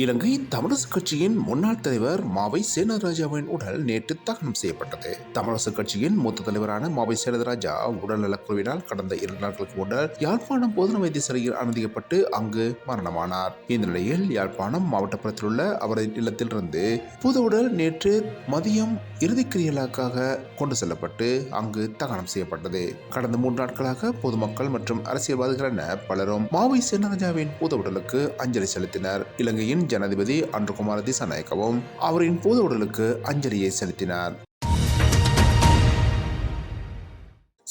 இலங்கை தமிழரசு கட்சியின் முன்னாள் தலைவர் மாவை சேனராஜாவின் உடல் நேற்று தகனம் செய்யப்பட்டது. தமிழரசு கட்சியின் மூத்த தலைவரான மாவை சேனராஜா உடல்நலக்குழுவினால் கடந்த இரண்டு நாட்களுக்கு முன்னர் யாழ்ப்பாணம் போதன வைத்தியசாலையில் அனுமதிக்கப்பட்டு அங்கு மரணமானார். இந்த நிலையில் யாழ்ப்பாணம் மாவட்டப்புறத்தில் உள்ள அவரது இல்லத்திலிருந்து புது உடல் நேற்று மதியம் இறுதிக்கிரியலாக்காக கொண்டு செல்லப்பட்டு அங்கு தகனம் செய்யப்பட்டது. கடந்த மூன்று நாட்களாக பொதுமக்கள் மற்றும் அரசியல்வாதிகள் என பலரும் மாவை சேனராஜாவின் பூத உடலுக்கு அஞ்சலி செலுத்தினர். இலங்கையின் ஜனாதிபதி அன்றுகுமார திசாநாயக்கவும் அவரின் பொது உடலுக்கு அஞ்சலியை செலுத்தினார்.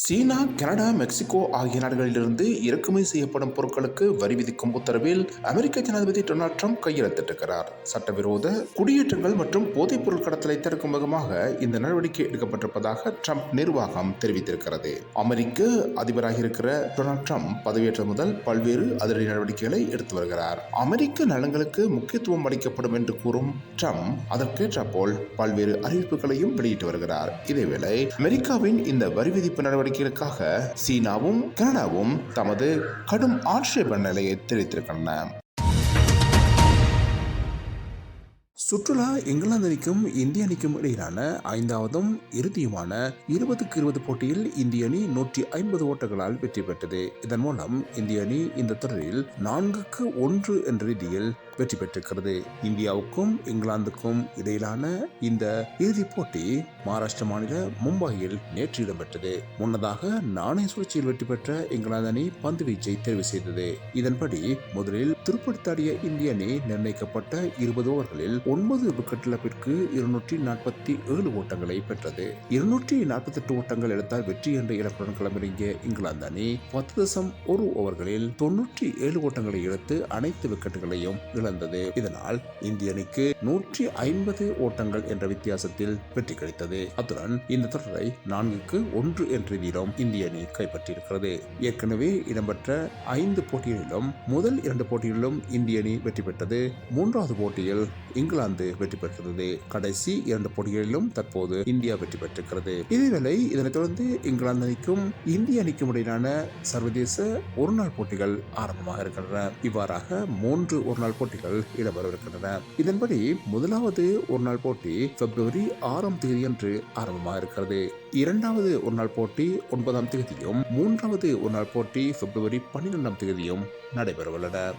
சீனா கனடா மெக்சிகோ ஆகிய நாடுகளிலிருந்து இறக்குமதி செய்யப்படும் பொருட்களுக்கு வரி விதிக்கும் உத்தரவில் அமெரிக்க ஜனாதிபதி டொனால்ட் ட்ரம்ப் கையெழுத்திட்டிருக்கிறார். சட்டவிரோத குடியேற்றங்கள் மற்றும் போதைப் பொருள் கடத்தலை தடுக்கும் விதமாக இந்த நடவடிக்கை எடுக்கப்பட்டிருப்பதாக ட்ரம்ப் நிர்வாகம் தெரிவித்திருக்கிறது. அமெரிக்க அதிபராக இருக்கிற டொனால்ட் ட்ரம்ப் பதவியேற்ற முதல் பல்வேறு அதிரடி நடவடிக்கைகளை எடுத்து வருகிறார். அமெரிக்க நலன்களுக்கு முக்கியத்துவம் அளிக்கப்படும் என்று கூறும் ட்ரம்ப் அதற்கேற்ற போல் பல்வேறு அறிவிப்புகளையும் வெளியிட்டு வருகிறார். இதேவேளை அமெரிக்காவின் இந்த வரி விதிப்பு நடவடிக்கைகளுக்காக சீனாவும் கனடாவும் தமது கடும் ஆட்சேப நிலையை தெரிவித்திருக்கின்றன. சுற்றுலா இங்கிலாந்து அணிக்கும் இந்திய அணிக்கும் இடையிலான ஐந்தாவதும் இறுதியுமான இருபதுக்கு இருபது போட்டியில் இந்திய அணி நூற்றி ஐம்பது ஓட்டங்களால் வெற்றி பெற்றது. இதன் மூலம் இந்திய அணி இந்த தொடரில் நான்குக்கு ஒன்று என்ற ரீதியில் வெற்றி பெற்றிருக்கிறது. இந்தியாவுக்கும் இங்கிலாந்துக்கும் இடையிலான இந்த இறுதிப் போட்டி மகாராஷ்டிர மாநில மும்பையில் நேற்று இடம்பெற்றது. முன்னதாக நாணய சுழற்சியில் வெற்றி பெற்ற இங்கிலாந்து அணி பந்து வீச்சை தெரிவு செய்தது. இதன்படி முதலில் துருப்படுத்தாடிய இந்திய அணி நிர்ணயிக்கப்பட்ட இருபது ஓவர்களில் ஒன்பது விக்கெட் இழப்பிற்கு இருநூற்றி நாற்பத்தி ஏழு ஓட்டங்களை பெற்றது. இருநூற்றி நாற்பத்தி எட்டு ஓட்டங்கள் எடுத்தால் வெற்றி என்ற இலக்குடன் களமிறங்கிய இங்கிலாந்து அணி பத்து தசம் ஒரு ஓவர்களில் தொன்னூற்றி ஏழு ஓட்டங்களை எடுத்து அனைத்து விக்கெட்டுகளையும் இழந்தது இதனால் இந்திய அணிக்கு நூற்றி ஐம்பது ஓட்டங்கள் என்ற வித்தியாசத்தில் வெற்றி கிடைத்தது. அத்துடன் இந்த தொடரை நான்குக்கு ஒன்று என்ற ரீதியிலும் இந்திய அணி கைப்பற்றியிருக்கிறது. ஏற்கனவே இடம்பெற்ற ஐந்து போட்டிகளிலும் முதல் இரண்டு போட்டிகளிலும் இந்திய அணி வெற்றி பெற்றது. மூன்றாவது போட்டியில் இங்கிலாந்து வெற்றி பெற்றது. கடைசி இரண்டு போட்டிகளிலும் தற்போது இந்தியா வெற்றி பெற்றிருக்கிறது. இதேவேளை இதனைத் தொடர்ந்து இங்கிலாந்து அணிக்கும் இந்திய அணிக்கும் இடையிலான சர்வதேச ஒருநாள் போட்டிகள் ஆரம்பமாக இருக்கின்றன. இவ்வாறாக மூன்று ஒருநாள் போட்டிகள் இடம்பெறவிருக்கின்றன. இதன்படி முதலாவது ஒருநாள் போட்டி பிப்ரவரி ஆறாம் தேதியன்று ஆரம்பமாக இருக்கிறது. இரண்டாவது ஒருநாள் போட்டி ஒன்பதாம் தேதியும் மூன்றாவது ஒருநாள் போட்டி பிப்ரவரி பன்னிரெண்டாம் தேதியும் நடைபெறவுள்ளன.